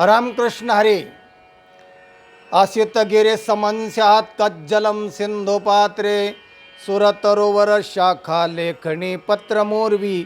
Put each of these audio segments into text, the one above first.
रामकृष्ण हरे। असितगिरे समंस्यात कज्जलम सिंधुपात्रे सुरतरोवर शाखा लेखणी पत्रमोर्वी।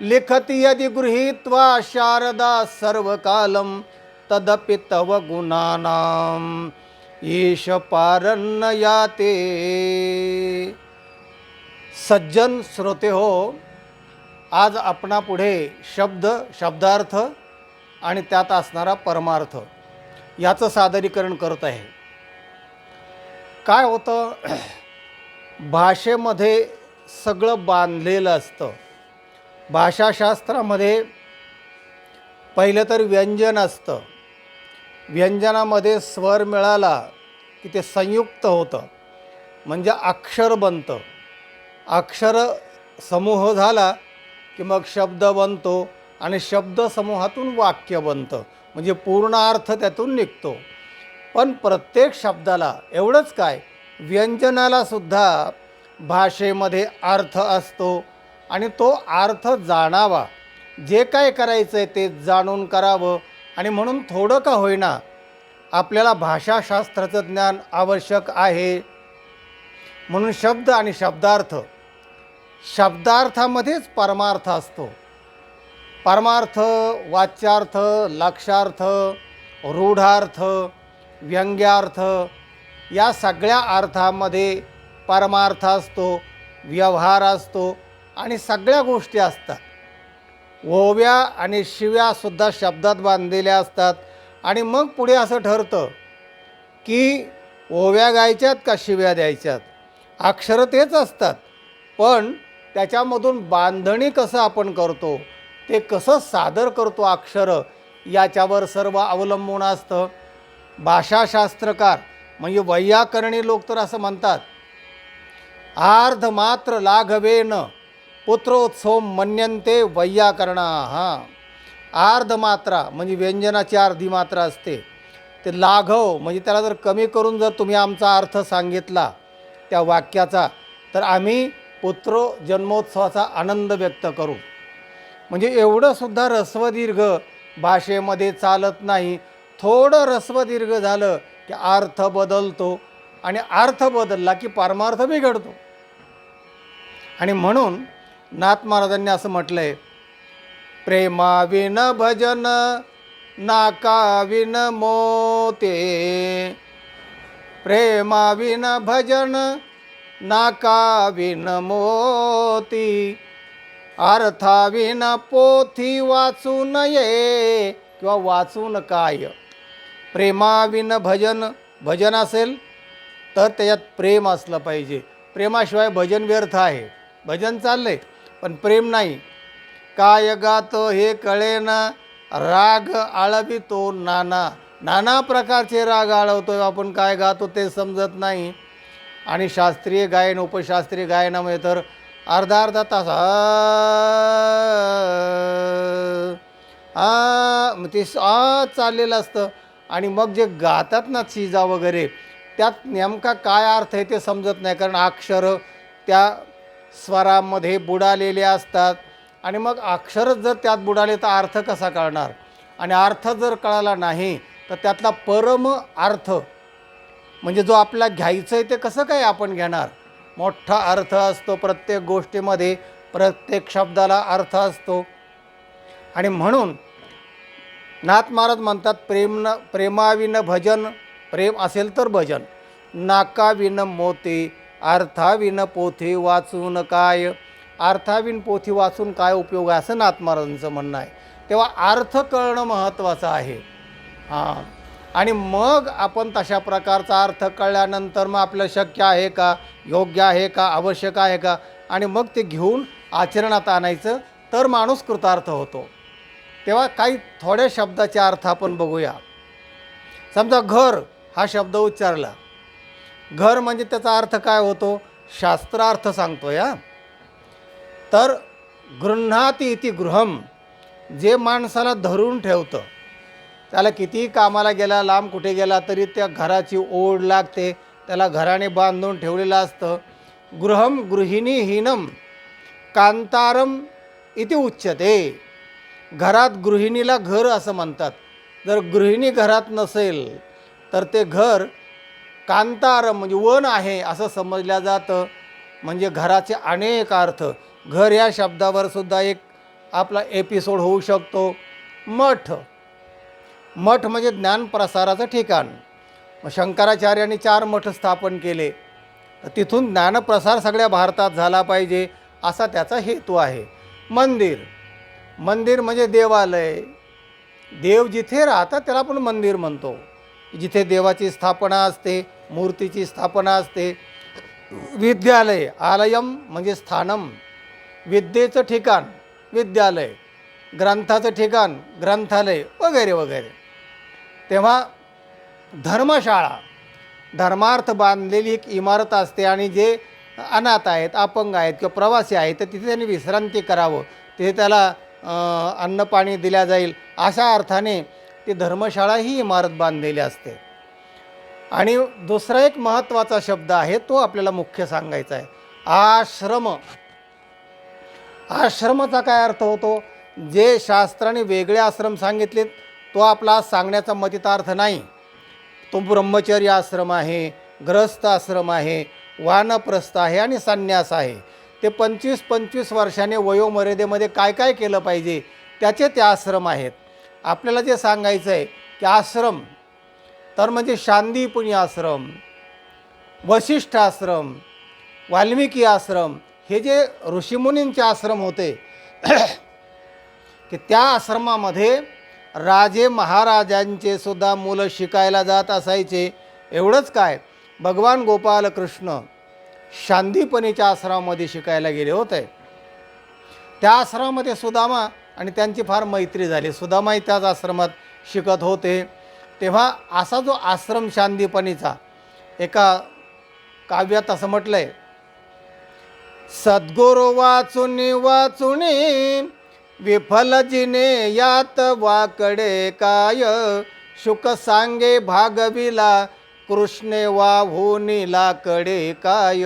लिखति यदि गृहीत्वा शारदा सर्वकालं तदपि तव गुणानां ईश पारन्न याते सज्जन श्रोते हो आज आपणापुढे शब्द शब्दार्थ आणि त्यात असणारा परमार्थ. याचं सादरीकरण करत आहे. काय होतं? भाषेमध्ये सगळं बांधलेलं असतं. भाषाशास्त्रामध्ये पहिलं तर व्यंजन असतं. व्यंजनामध्ये स्वर मिळाला की ते संयुक्त होतं. म्हणजे अक्षर बनतं. अक्षर समूह झाला की मग शब्द बनतो. आणि शब्दसमूहातून वाक्य बनतं. म्हणजे पूर्ण अर्थ त्यातून निघतो. पण प्रत्येक शब्दाला एवढंच काय व्यंजनाला सुद्धा भाषेमध्ये अर्थ असतो आणि तो अर्थ जाणावा. जे काय करायचं आहे ते जाणून करावं आणि म्हणून थोडं का होईना आपल्याला भाषाशास्त्राचं ज्ञान आवश्यक आहे. म्हणून शब्द आणि शब्दार्थ शब्दार्थामध्येच परमार्थ असतो. परमार्थ वाच्यार्थ लक्षार्थ रूढार्थ व्यंग्यार्थ या सगळ्या अर्थामध्ये परमार्थ असतो व्यवहार असतो आणि सगळ्या गोष्टी असतात. ओव्या आणि शिव्यासुद्धा शब्दात बांधलेल्या असतात आणि मग पुढे असं ठरतं की ओव्या गायच्यात का शिव्या द्यायच्यात? अक्षरं तेच असतात पण त्याच्यामधून बांधणी कसं आपण करतो? ते कसं सादर करतो अक्षरं याच्यावर सर्व अवलंबून असतं. भाषाशास्त्रकार म्हणजे वैयाकरणी लोक तर असं म्हणतात आर्ध मात्र लाघवेन पुत्रोत्सव मन्यन्ते वैयाकरणा. हां आर्ध मात्रा म्हणजे व्यंजनाची अर्धी मात्रा असते. ते लाघव म्हणजे त्याला जर कमी करून जर तुम्ही आमचा अर्थ सांगितला त्या वाक्याचा तर आम्ही पुत्र जन्मोत्सवाचा आनंद व्यक्त करू. म्हणजे एवढंसुद्धा रस्वदीर्घ भाषेमध्ये चालत नाही. थोडं रस्वदीर्घ झालं की अर्थ बदलतो आणि अर्थ बदलला की परमार्थ बिघडतो. आणि म्हणून नाथ महाराजांनी असं म्हटलं आहे प्रेमाविन भजन नाकाविन मोते. प्रेमाविन भजन नाकाविन मोती. अर्थाविन पोथी वाचू नये किंवा वाचून काय? प्रेमाविन भजन भजन असेल तर त्याच्यात प्रेम असलं पाहिजे. प्रेमाशिवाय भजन व्यर्थ आहे. भजन चाललंय पण प्रेम नाही. काय गात हे कळेना राग आळवितो नाना. नाना प्रकारचे राग आळवतो आपण काय गातो ते समजत नाही. आणि शास्त्रीय गायन उपशास्त्रीय गायनामध्ये तर अर्धा अर्धा तास. आ मग ते आ चाललेलं असतं. आणि मग जे गातात ना चिजा वगैरे त्यात नेमका काय अर्थ आहे ते समजत नाही. कारण अक्षरं त्या स्वरामध्ये बुडालेले असतात. आणि मग अक्षरच जर त्यात बुडाले तर अर्थ कसा कळणार? आणि अर्थ जर कळाला नाही तर त्यातला परम अर्थ म्हणजे जो आपला घ्यायचं आहे ते कसं काय आपण घेणार? मोठा अर्थ असतो प्रत्येक गोष्टीमध्ये प्रत्येक शब्दाला अर्थ असतो. आणि म्हणून नाथ महाराज म्हणतात प्रेम न प्रेमाविन भजन प्रेम असेल तर भजन. नाकाविन मोते अर्थाविन पोथी वाचून काय? अर्थाविन पोथी वाचून काय उपयोग आहे? असं नाथ महाराजांचं म्हणणं आहे. तेव्हा अर्थ कळणं महत्त्वाचं आहे. हां. आणि मग आपण तशा प्रकारचा अर्थ कळल्यानंतर मग आपलं शक्य आहे का? योग्य आहे का? आवश्यक आहे का? आणि मग ते घेऊन आचरणात आणायचं. तर माणूस कृतार्थ होतो. तेव्हा काही थोड्या शब्दाचे अर्थ आपण बघूया. समजा घर हा शब्द उच्चारला. घर म्हणजे त्याचा अर्थ काय होतो? शास्त्रार्थ सांगतो या तर गृह्णाती इति गृहम जे माणसाला धरून ठेवतं त्याला कितीही कामाला गेला लांब कुठे गेला तरी त्या घराची ओढ लागते. त्याला घराने बांधून ठेवलेलं असतं. गृहम गृहिणीहीनम कांतारम इति उच्यते. घरात गृहिणीला घर असं म्हणतात. जर गृहिणी घरात नसेल तर ते घर कांतारम म्हणजे वन आहे असं समजल्या जातं. म्हणजे घराचे अनेक अर्थ. घर या शब्दावर सुद्धा एक आपला एपिसोड होऊ शकतो. मठ. मठ म्हणजे ज्ञानप्रसाराचं ठिकाण. मग शंकराचार्यांनी चार मठ स्थापन केले. तर तिथून ज्ञानप्रसार सगळ्या भारतात झाला पाहिजे असा त्याचा हेतू आहे. मंदिर. मंदिर म्हणजे देवालय. देव जिथे राहतात त्याला आपण मंदिर म्हणतो. जिथे देवाची स्थापना असते मूर्तीची स्थापना असते. विद्यालय आलयम म्हणजे स्थानम. विद्येचं ठिकाण विद्यालय. ग्रंथाचं ठिकाण ग्रंथालय वगैरे वगैरे. तेव्हा धर्मशाळा धर्मार्थ बांधलेली एक इमारत असते आणि जे अनाथ आहेत अपंग आहेत किंवा प्रवासी आहेत तर तिथे त्यांनी विश्रांती करावं. तिथे त्याला अन्नपाणी दिल्या जाईल अशा अर्थाने ती धर्मशाळा ही इमारत बांधलेली असते. आणि दुसरा एक महत्त्वाचा शब्द आहे तो आपल्याला मुख्य सांगायचा आहे. आश्रम. आश्रमाचा काय अर्थ होतो? जे शास्त्राने वेगळे आश्रम सांगितलेत तो आपला सांगण्याचा मतितार्थ नाही. तो ब्रह्मचर्य आश्रम आहे ग्रस्त आश्रम आहे वानप्रस्थ आहे आणि संन्यास आहे. ते पंचवीस पंचवीस वर्षाने वयोमर्यादेमध्ये काय काय केलं पाहिजे त्याचे ते आश्रम आहेत. आपल्याला जे सांगायचं आहे की आश्रम तर म्हणजे शांदीपुणी आश्रम वशिष्ठ आश्रम वाल्मिकी आश्रम हे जे ऋषीमुनींचे आश्रम होते की त्या आश्रमामध्ये राजे महाराजांचे सुद्धा मुलं शिकायला जात असायचे. एवढंच काय? भगवान गोपाल कृष्ण शांदीपणीच्या आश्रमामध्ये शिकायला गेले होते. त्या आश्रमामध्ये सुदामा आणि त्यांची फार मैत्री झाली. सुदामाही त्याच आश्रमात शिकत होते. तेव्हा असा जो आश्रम शांदीपणीचा एका काव्यात असं म्हटलं आहे सद्गुरु वाचुनी वाचुनी विफल जिने यात वाकडे काय? शुक सांगे भागविला कृष्णे वाहुनीला कडे काय?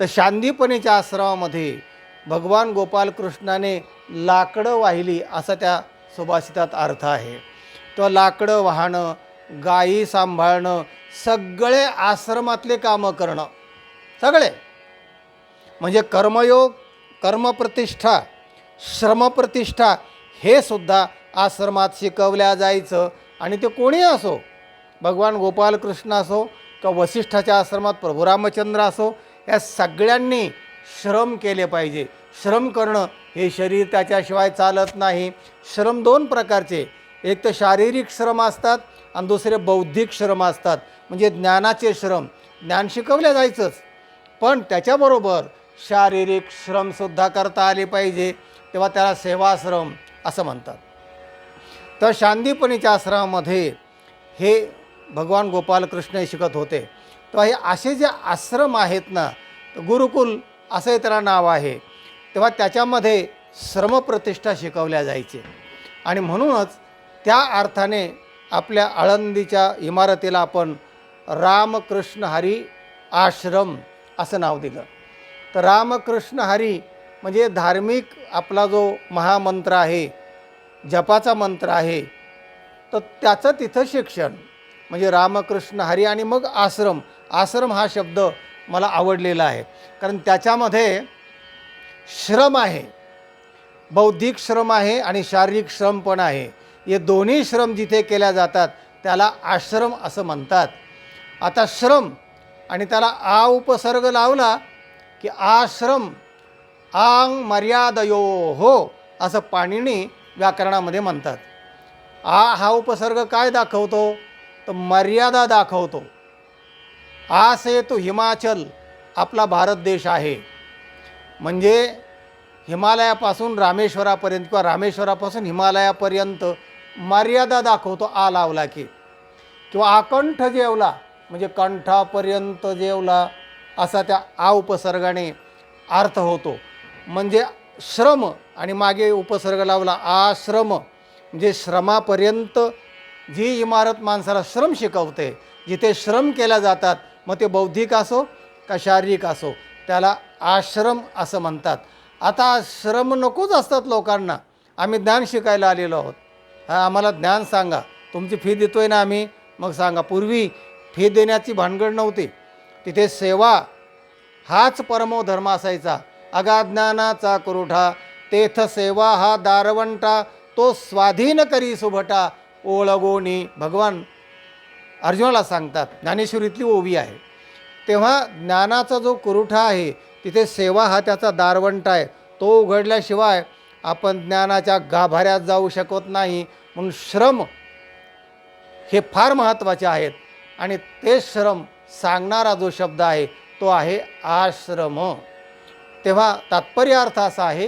तर शांदीपणीच्या आश्रमामध्ये भगवान गोपाल कृष्णाने लाकडं वाहिली असा त्या सुभाषितात अर्थ आहे. तो लाकडं वाहणं गायी सांभाळणं सगळे आश्रमातले कामं करणं सगळे. म्हणजे कर्मयोग कर्मप्रतिष्ठा श्रमप्रतिष्ठा हे सुद्धा आश्रमात शिकवल्या जायचं. आणि ते कोणी असो भगवान गोपालकृष्ण असो का वसिष्ठाच्या आश्रमात प्रभू रामचंद्र असो या सगळ्यांनी श्रम केले पाहिजे. श्रम करणं हे शरीर त्याच्याशिवाय चालत नाही. श्रम दोन प्रकारचे. एक तर शारीरिक श्रम असतात आणि दुसरे बौद्धिक श्रम असतात. म्हणजे ज्ञानाचे श्रम. ज्ञान शिकवल्या जायचंच. पण त्याच्याबरोबर शारीरिक श्रमसुद्धा करता आले पाहिजे तेव्हा त्याला सेवाश्रम असं म्हणतात. तर शांदीपणीच्या आश्रमामध्ये हे भगवान गोपालकृष्ण हे शिकत होते. तेव्हा हे असे जे आश्रम आहेत ना गुरुकुल असंही त्याला नाव आहे. तेव्हा त्याच्यामध्ये श्रमप्रतिष्ठा शिकवल्या जायचे. आणि म्हणूनच त्या अर्थाने आपल्या आळंदीच्या इमारतीला आपण रामकृष्ण हरी आश्रम असं नाव दिलं. तर रामकृष्ण हरी म्हणजे धार्मिक आपला जो महामंत्र आहे जपाचा मंत्र आहे तर त्याचं तिथं शिक्षण. म्हणजे रामकृष्ण हरी आणि मग आश्रम. आश्रम हा शब्द मला आवडलेला आहे. कारण त्याच्यामध्ये श्रम आहे. बौद्धिक श्रम आहे आणि शारीरिक श्रम पण आहे. हे दोन्ही श्रम जिथे केल्या जातात त्याला आश्रम असं म्हणतात. आता श्रम आणि त्याला आ उपसर्ग लावला की आश्रम आंग मर्यादयो हो असं पाणिनी व्याकरणामध्ये म्हणतात. आ हा उपसर्ग काय दाखवतो? तर मर्यादा दाखवतो. आसे तो हिमाचल आपला भारत देश आहे. म्हणजे हिमालयापासून रामेश्वरापर्यंत किंवा रामेश्वरापासून हिमालयापर्यंत मर्यादा दाखवतो आ लावला की. किंवा आकंठ जेवला म्हणजे कंठापर्यंत जेवला असा त्या आ उपसर्गाने अर्थ होतो. म्हणजे श्रम आणि मागे उपसर्ग लावला आश्रम म्हणजे श्रमापर्यंत जी इमारत माणसाला श्रम शिकवते जिथे श्रम केल्या जातात मग ते बौद्धिक असो का शारीरिक असो त्याला आश्रम असं म्हणतात. आता श्रम नकोच असतात लोकांना. आम्ही ज्ञान शिकायला आलेलो आहोत. हा आम्हाला ज्ञान सांगा. तुमची फी देतोय ना आम्ही? मग सांगा. पूर्वी फी देण्याची भानगड नव्हती. तिथे सेवा हाच परमो धर्म असायचा. अगाज्ञानाचा कुरुठा तेथ सेवा हा दारवंटा तो स्वाधीन करी सुभटा ओळगोनी भगवान. अर्जुनाला सांगतात ज्ञानेश्वरीतली ओवी आहे. तेव्हा ज्ञानाचा जो कुरुठा आहे तिथे सेवा हा त्याचा दारवंट आहे. तो उघडल्याशिवाय आपण ज्ञानाच्या गाभाऱ्यात जाऊ शकत नाही. म्हणून श्रम हे फार महत्त्वाचे आहेत. आणि ते श्रम सांगणारा जो शब्द आहे तो आहे आश्रम. तेव्हा तात्पर्य अर्थ असा आहे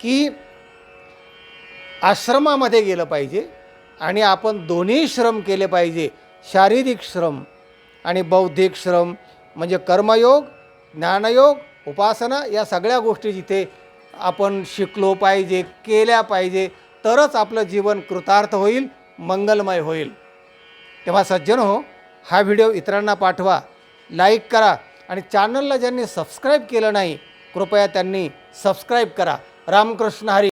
की आश्रमामध्ये गेलं पाहिजे आणि आपण दोन्ही श्रम केले पाहिजे शारीरिक श्रम आणि बौद्धिक श्रम म्हणजे कर्मयोग ज्ञानयोग उपासना या सगळ्या गोष्टी जिथे आपण शिकलो पाहिजे केल्या पाहिजे तरच आपलं जीवन कृतार्थ होईल मंगलमय होईल. तेव्हा सज्जन हो हा व्हिडिओ इतरांना पाठवा लाईक करा आणि चॅनलला ज्यांनी सबस्क्राईब केलं नाही कृपया त्यांनी सबस्क्राईब करा. रामकृष्ण हरी.